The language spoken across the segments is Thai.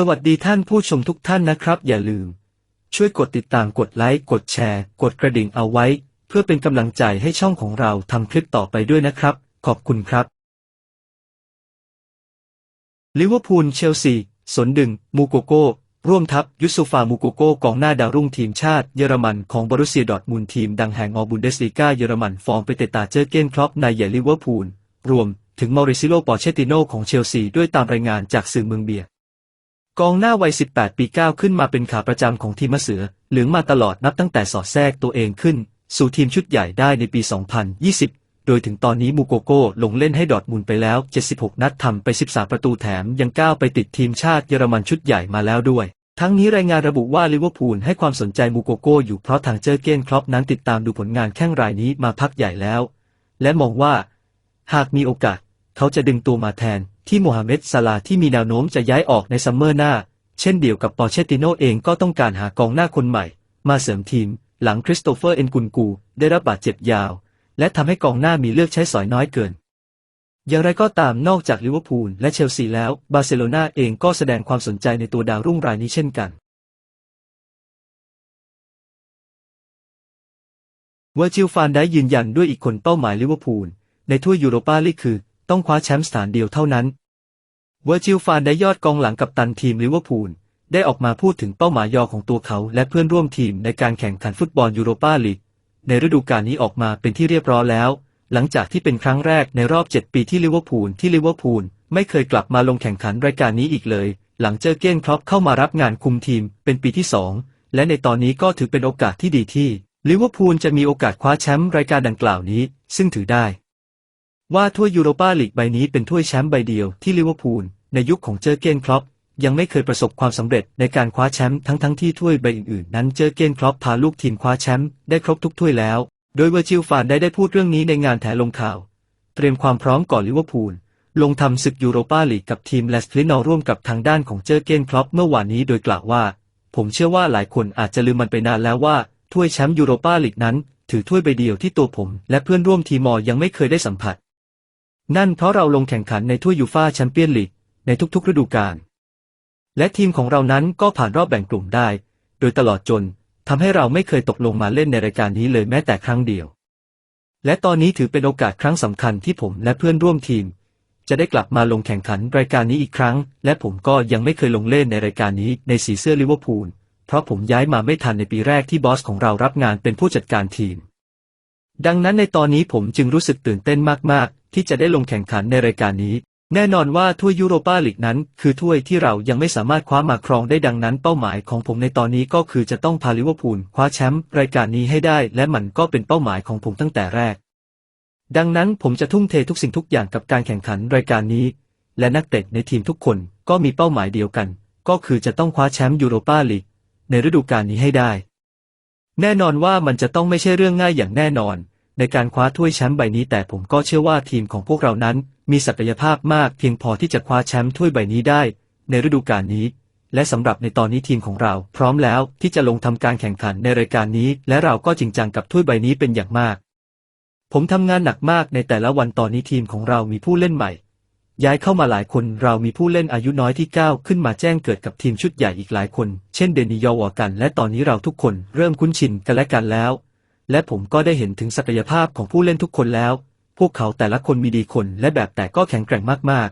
สวัสดีท่านผู้ชมทุกท่านนะครับ อย่าลืม ช่วยกดติดตามกดไลค์กดแชร์ กดกระดิ่งเอาไว้ เพื่อเป็นกำลังใจให้ช่องของเราทำคลิปต่อไปด้วยนะครับ ขอบคุณครับลิเวอร์พูลเชลซีสนดึง มูโกโก้ ร่วมทัพยุสซูฟา มูโกโก้กองหน้าดาวรุ่งทีมชาติเยอรมันของบรุสเซียดอทมุนด์ทีมดังแห่งออบุนเดสลีกาเยอรมันฟอร์มไปเตะตาเจอเกนครอปในใหญ่ลิเวอร์พูลรวมถึงมอริซิโลปอเชติโนของเชลซีด้วยตามรายงานจากสื่อเมืองเบียร์ กองหน้าวัย 18 ปีก้าวขึ้นมาเป็นขาประจำของทีมมะเสือ เหลืองมาตลอดนับตั้งแต่สอดแทรกตัวเองขึ้น สู่ทีมชุดใหญ่ได้ในปี 2020 โดยถึงตอนนี้มูโกโก้ลงเล่นให้ดอร์ทมุนไปแล้ว 76 นัดทำไป 13 ประตูแถมยังก้าวไปติดทีมชาติเยอรมันชุดใหญ่มาแล้วด้วย ทั้งนี้รายงานระบุว่าลิเวอร์พูลให้ความสนใจมูโกโก้อยู่เพราะทางเจอร์เกนครอปนั้นติดตามดูผลงานแข้งรายนี้มาพักใหญ่แล้ว และมองว่า หากมีโอกาส เขาจะดึงตัวมาแทน ที่โมฮัมเหม็ดซาลาที่มีแนวโน้มจะย้ายออกในซัมเมอร์หน้า เช่นเดียวกับปอเชติโนเองก็ต้องการหากองหน้าคนใหม่ มาเสริมทีม หลังคริสโตเฟอร์เอ็นกุนกู ได้รับบาดเจ็บยาว และทำให้กองหน้ามีเลือกใช้สอยน้อยเกิน อย่างไรก็ตามนอกจากลิเวอร์พูลและเชลซีแล้ว บาร์เซโลนาเองก็แสดงความสนใจในตัวดาวรุ่งรายนี้เช่นกันเวอร์จิลฟานได้ยืนยันด้วยอีกคนเป้าหมายลิเวอร์พูลในถ้วยยูโรปาลีกคือ ต้องคว้าแชมป์สถานเดียวเท่านั้นเวอร์จิลฟานได้ยอดกองหลังกับตันทีมลิเวอร์พูลได้ออกมาพูดถึงเป้าหมายยอของตัวเขาและเพื่อนร่วมทีมในการแข่งขันฟุตบอลยูโรปาลีกในฤดูกาลนี้ออกมาเป็นที่เรียบร้อยแล้ว หลังจากที่เป็นครั้งแรกในรอบ 7 ปีที่ลิเวอร์พูลที่ลิเวอร์พูลไม่เคยกลับมาลงแข่งขันรายการนี้อีกเลย หลังเจอเก้นครอปเข้ามารับงานคุมทีมเป็นปีที่สองและในตอนนี้ก็ถือเป็นโอกาสที่ดีที่ลิเวอร์พูลจะมีโอกาสคว้าแชมป์รายการดังกล่าวนี้ ซึ่งถือได้ ว่าถ้วยยูโรปาลีกใบนี้เป็นถ้วยแชมป์ใบเดียวที่ลิเวอร์พูลในยุคของเจอเกนครอปยังไม่เคยประสบความสำเร็จในการคว้าแชมป์ทั้งทั้งที่ถ้วยใบอื่นๆ นั้นเจอเกนครอปพาลูกทีมคว้าแชมป์ได้ครบทุกถ้วยแล้ว โดยเวอร์จิลฟานได้ได้พูดเรื่องนี้ในงานแถลงข่าว เตรียมความพร้อมก่อนลิเวอร์พูลลงทำศึกยูโรปาลีกกับทีมแลสคลินอร่วมกับทางด้านของเจอเกนครอปเมื่อวานนี้โดยกล่าวว่า ผมเชื่อว่าหลายคนอาจจะลืมมันไปนานแล้วว่าถ้วยแชมป์ยูโรปาลีกนั้น ถือถ้วยใบเดียวที่ตัวผม และเพื่อนร่วมทีมอยังไม่เคยได้สัมผัส นั่นเพราะเราลงแข่งขันในถ้วยยูฟ่าแชมเปี้ยนลีกในทุกๆ ฤดูกาล และทีมของเรานั้นก็ผ่านรอบแบ่งกลุ่มได้ โดยตลอดจนทำให้เราไม่เคยตกลงมาเล่นในรายการนี้เลยแม้แต่ครั้งเดียว และตอนนี้ถือเป็นโอกาสครั้งสำคัญที่ผมและเพื่อนร่วมทีม จะได้กลับมาลงแข่งขันรายการนี้อีกครั้ง และผมก็ยังไม่เคยลงเล่นในรายการนี้ในสีเสื้อลิเวอร์พูล เพราะผมย้ายมาไม่ทันในปีแรกที่บอสของเรารับงานเป็นผู้จัดการทีม ดังนั้นในตอนนี้ผมจึงรู้สึกตื่นเต้นมากๆ ที่จะได้ลงแข่งขันในรายการนี้ แน่นอนว่าถ้วยยูโรปาลีกนั้น คือถ้วยที่เรายังไม่สามารถคว้ามาครองได้ดังนั้น เป้าหมายของผมในตอนนี้ก็คือจะต้องพาลิเวอร์พูลคว้าแชมป์รายการนี้ให้ได้ และมันก็เป็นเป้าหมายของผมตั้งแต่แรก ดังนั้นผมจะทุ่มเททุกสิ่งทุกอย่างกับการแข่งขันรายการนี้ และนักเตะในทีมทุกคนก็มีเป้าหมายเดียวกัน ก็คือจะต้องคว้าแชมป์ยูโรปาลีกในฤดูกาลนี้ให้ได้ แน่นอนว่ามันจะต้องไม่ใช่เรื่องง่ายอย่างแน่นอน ในการคว้าถ้วยแชมป์ใบนี้แต่ผมก็เชื่อว่าทีมของพวกเรานั้น มีศักยภาพมากเพียงพอที่จะคว้าแชมป์ถ้วยใบนี้ได้ ในฤดูกาลนี้ และสำหรับในตอนนี้ทีมของเรา พร้อมแล้วที่จะลงทำการแข่งขันในรายการนี้ และเราก็จริงจังกับถ้วยใบนี้เป็นอย่างมาก ผมทำงานหนักมากในแต่ละวันตอนนี้ทีมของเรามีผู้เล่นใหม่ ย้ายเข้ามาหลายคนเรามีผู้เล่นอายุน้อยที่ก้าวขึ้นมาแจ้งเกิดกับทีมชุดใหญ่อีกหลายคน เช่นเดนิยอวอกัน และตอนนี้เราทุกคนเริ่มคุ้นชินกันและกันแล้ว และผมก็ได้เห็นถึงศักยภาพของผู้เล่นทุกคนแล้ว พวกเขาแต่ละคนมีดีคนและแบบแต่ก็แข็งแกร่งมาก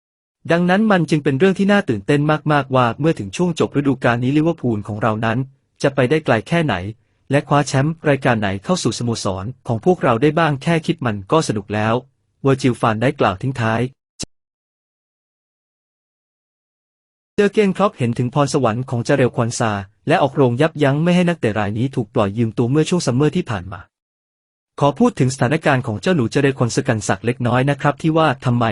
ๆ ดังนั้นมันจึงเป็นเรื่องที่น่าตื่นเต้นมากๆว่าเมื่อถึงช่วงจบฤดูกาลนี้ลิเวอร์พูลของเรานั้น จะไปได้ไกลแค่ไหน และคว้าแชมป์รายการไหนเข้าสู่สโมสรของพวกเราได้บ้างแค่คิดมันก็สนุกแล้วเวอร์จิลฟานได้กล่าวทิ้งท้าย เจอเกนครอปเห็นถึงพรสวรรค์ของเจเรลควันซา และออกโรงยับยั้งไม่ให้นักเตะรายนี้ถูกปล่อยยืมตัวเมื่อช่วงซัมเมอร์ที่ผ่านมา ขอพูดถึงสถานการณ์ของเจ้าหนูเจเรลควอนสกันสักเล็กน้อยนะครับ ที่ว่าทำไม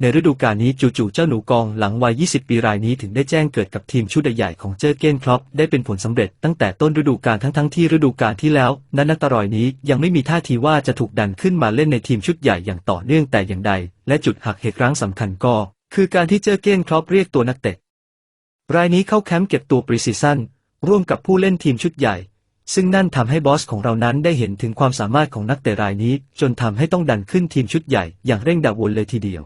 ในฤดูกาลนี้จู่ๆเจ้าหนูกองหลังวัย 20 ปีรายนี้ถึงได้แจ้งเกิดกับทีมชุดใหญ่ของเจอเกนครอปได้เป็นผลสำเร็จตั้งแต่ต้นฤดูกาลทั้งๆที่ฤดูกาลที่แล้ว นั้นนักตะรอยนี้ยังไม่มีท่าทีว่าจะถูกดันขึ้นมาเล่นในทีมชุดใหญ่อย่างต่อเนื่องแต่อย่างใด และจุดหักเหรั้งสำคัญก็ คือการที่เจอเกนครอปเรียกตัวนักเตะ รายนี้เข้าแคมป์เก็บตัวปรีซีซั่นร่วมกับผู้เล่นทีมชุดใหญ่ ซึ่งนั่นทำให้บอสของเรานั้นได้เห็นถึงความสามารถของนักเตะรายนี้ จนทำให้ต้องดันขึ้นทีมชุดใหญ่อย่างเร่งด่วนเลยทีเดียว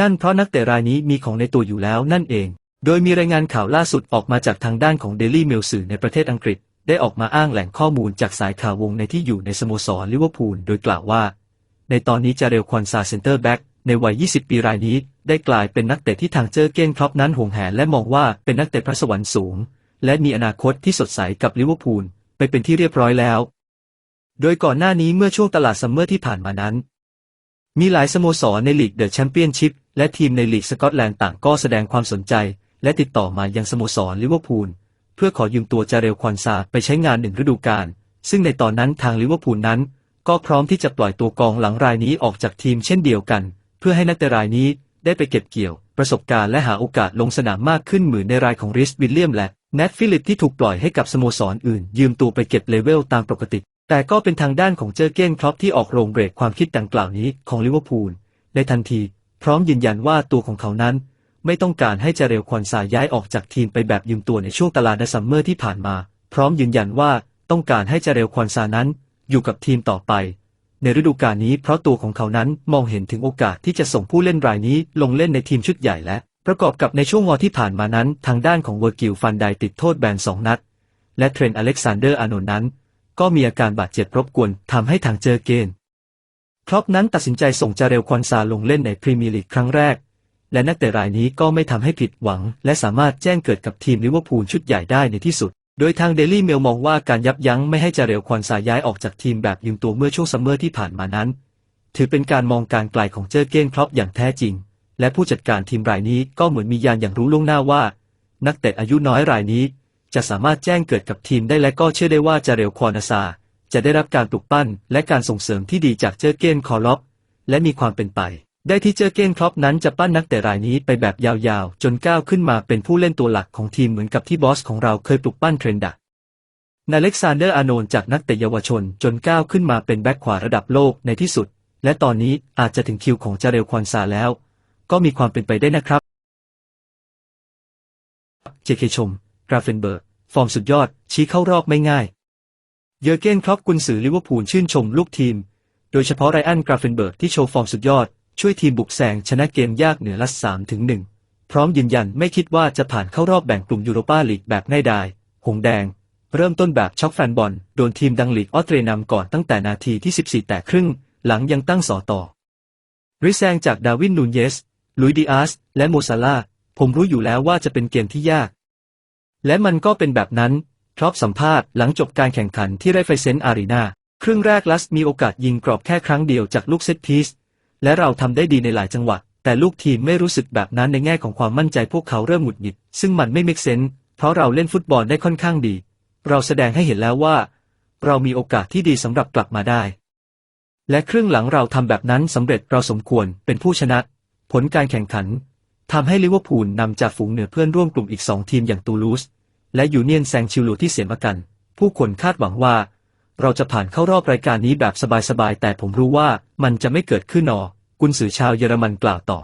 นั่นเพราะนักเตะรายนี้มีของในตัวอยู่แล้วนั่นเอง โดยมีรายงานข่าวล่าสุดออกมาจากทางด้านของ Daily Mail สื่อในประเทศอังกฤษ ได้ออกมาอ้างแหล่งข้อมูลจากสายข่าววงในที่อยู่ในสโมสรลิเวอร์พูลโดยกล่าวว่า ในตอนนี้จาเรลควันซาเซนเตอร์แบ็กในวัย 20 ปีรายนี้ ได้กลายเป็นนักเตะที่ทางเจอเก้นครอปนั้นห่วงแหนและมองว่าเป็นนักเตะพระสวรรค์สูง และมีอนาคตที่สดใสกับลิเวอร์พูลไปเป็นที่เรียบร้อยแล้ว โดยก่อนหน้านี้เมื่อช่วงตลาดซัมเมอร์ที่ผ่านมานั้น มีหลายสโมสรในลีกเดอะแชมเปี้ยนชิพและทีมในลีกสกอตแลนด์ต่างก็แสดงความสนใจ และติดต่อมายังสโมสรลิเวอร์พูลเพื่อขอยืมตัวจาเรลควันซาไปใช้งานหนึ่งฤดูกาลซึ่งในตอนนั้นทางลิเวอร์พูลนั้น ก็พร้อมที่จะปล่อยตัวกองหลังรายนี้ออกจากทีมเช่นเดียวกัน เพื่อให้นักเตะรายนี้ ได้ไปเก็บเกี่ยว ประสบการณ์และหาโอกาสลงสนามมากขึ้นเหมือนในรายของริสวิลเลียมและแนทฟิลิปที่ถูกปล่อยให้กับสโมสรอื่น ยืมตัวไปเก็บเลเวลตามปกติ แต่ก็เป็นทางด้านของเจอเก้นครอปที่ออกโรงเบรกความคิดดังกล่าวนี้ของลิเวอร์พูลในทันที พร้อมยืนยันว่าตัวของเขานั้น ไม่ต้องการให้เจเรลควันซาย้ายออกจากทีมไปแบบยืมตัวในช่วงตลาดในซัมเมอร์ที่ผ่านมา พร้อมยืนยันว่าต้องการให้เจเรลควันซานั้น อยู่กับทีมต่อไป ในฤดูกาลนี้เพราะตัวของเขานั้นมองเห็นถึงโอกาสที่จะส่งผู้เล่นรายนี้ลงเล่นในทีมชุดใหญ่และ ประกอบกับในช่วงวอที่ผ่านมานั้น ทางด้านของเวอร์กิลฟันไดติดโทษแบนสองนัด และเทรนต์อเล็กซานเดอร์อานนท์นั้น ก็มีอาการบาดเจ็บรบกวนทำให้ทางเจอเกนครอปนั้นตัดสินใจส่งจาเรลควันซาลงเล่นในพรีเมียร์ลีกครั้งแรก และนักเตะรายนี้ก็ไม่ทำให้ผิดหวัง และสามารถแจ้งเกิดกับทีมลิเวอร์พูลชุดใหญ่ได้ในที่สุด โดยทางเดลี่เมลมองว่าการยับยั้งไม่ให้จาเรลควันซาย้ายออกจากทีมแบบยืมตัวเมื่อช่วงซัมเมอร์ที่ผ่านมานั้น ถือเป็นการมองการไกลของเจอเก้นครอปอย่างแท้จริง และผู้จัดการทีมรายนี้ก็เหมือนมียานอย่างรู้ล่วงหน้าว่า นักเตะอายุน้อยรายนี้ จะสามารถแจ้งเกิดกับทีมได้และก็เชื่อได้ว่าจาเรลควอนซาจะได้รับการปลุกปั้น และการส่งเสริมที่ดีจากเจอเก้นคอร์ลอปและมีความเป็นไป ได้ที่เจอเก้นครอปนั้นจะปั้นนักเตะรายนี้ไปแบบยาวๆ จนก้าวขึ้นมาเป็นผู้เล่นตัวหลักของทีมเหมือนกับที่บอสของเราเคยปลุกปั้นเทรนดักนาเล็กซานเดอร์อาโนนจากนักเตะเยาวชนจนก้าวขึ้นมาเป็นแบ็คขวาระดับโลกในที่สุด และตอนนี้อาจจะถึงคิวของจาเรลควอนซาแล้ว ก็มีความเป็นไปได้นะครับ เจเคชม กราเฟนเบิร์ก ฟอร์มสุดยอด ชี้เข้ารอบไม่ง่าย เยอร์เกนครอปกุนซือลิเวอร์พูลชื่นชมลูกทีม โดยเฉพาะไรอันกราเฟนเบิร์กที่โชว์ฟอร์มสุดยอด ช่วยทีมบุกแซงชนะเกมยากเหนือละ3ถึง1พร้อมยืนยันไม่คิดว่าจะผ่านเข้ารอบแบ่งกลุ่มยูโรปาลีกแบบง่ายดาย หงแดง เริ่มต้นแบบช็อกแฟนบอล โดนทีมดังลีกออสเตรียนำก่อนตั้งแต่นาทีที่ 14 แต่ครึ่ง หลังยังตั้งสอต่อ ริแซงจากดาวินนูนเยส ลุยดิอาส และโมซาลาผมรู้อยู่แล้วว่าจะเป็นเกมที่ยาก และมันก็เป็นแบบนั้นครอปสัมภาษณ์หลังจบการแข่งขันที่ไรไฟเซนต์อารีนาครึ่งแรกลัสมีโอกาสยิงกรอบแค่ครั้งเดียวจากลูกเซตพีซ และเราทำได้ดีในหลายจังหวะ แต่ลูกทีมไม่รู้สึกแบบนั้นในแง่ของความมั่นใจพวกเขาเริ่มหงุดหงิด ซึ่งมันไม่เมกเซนเพราะเราเล่นฟุตบอลได้ค่อนข้างดี เราแสดงให้เห็นแล้วว่า เรามีโอกาสที่ดีสำหรับกลับมาได้ และครึ่งหลังเราทำแบบนั้นสำเร็จเราสมควรเป็นผู้ชนะ ผลการแข่งขันทำให้ลิเวอร์พูลนำจากฝูงเหนือเพื่อนร่วมกลุ่มอีกสองทีมอย่างตูลูสและยูเนียนแซงชิลูที่เสียมากัน ผู้คนคาดหวังว่า เราจะผ่านเข้ารอบรายการนี้แบบสบายๆ แต่ผมรู้ว่ามันจะไม่เกิดขึ้นหนอ กุนสือชาวเยอรมันกล่าวต่อ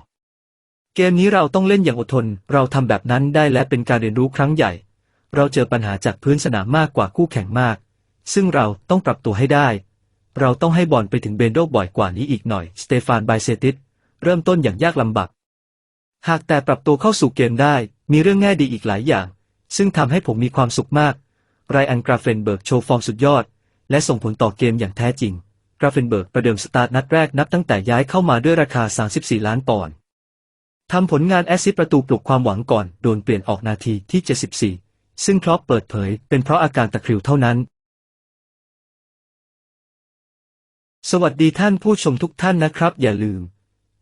เกมนี้เราต้องเล่นอย่างอดทน เราทำแบบนั้นได้และเป็นการเรียนรู้ครั้งใหญ่ เราเจอปัญหาจากพื้นสนามมากกว่าคู่แข่งมาก ซึ่งเราต้องปรับตัวให้ได้ เราต้องให้บอลไปถึงเบนโดบ่อยกว่านี้อีกหน่อย สเตฟานไบเซติสเริ่มต้นอย่างยากลำบาก หากแต่ปรับตัวเข้าสู่เกมได้ มีเรื่องแง่ดีอีกหลายอย่าง ซึ่งทำให้ผมมีความสุขมาก ไรอันกราเฟนเบิร์กโชว์ฟอร์มสุดยอด และส่งผลต่อเกมอย่างแท้จริง กราเฟนเบิร์กประเดิมสตาร์ทนัดแรกนับตั้งแต่ย้ายเข้ามาด้วยราคา 34 ล้านปอนด์ทำผลงานแอสซิสต์ประตูปลุกความหวังก่อนโดนเปลี่ยนออกนาทีที่ 74 ซึ่งครอปเปิดเผยเป็นเพราะอาการตะคริวเท่านั้น สวัสดีท่านผู้ชมทุกท่านนะครับ อย่าลืม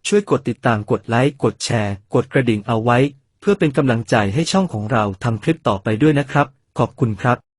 ช่วยกดติดตามกดไลค์กดแชร์ กดกระดิ่งเอาไว้ เพื่อเป็นกำลังใจให้ช่องของเราทำคลิปต่อไปด้วยนะครับ ขอบคุณครับ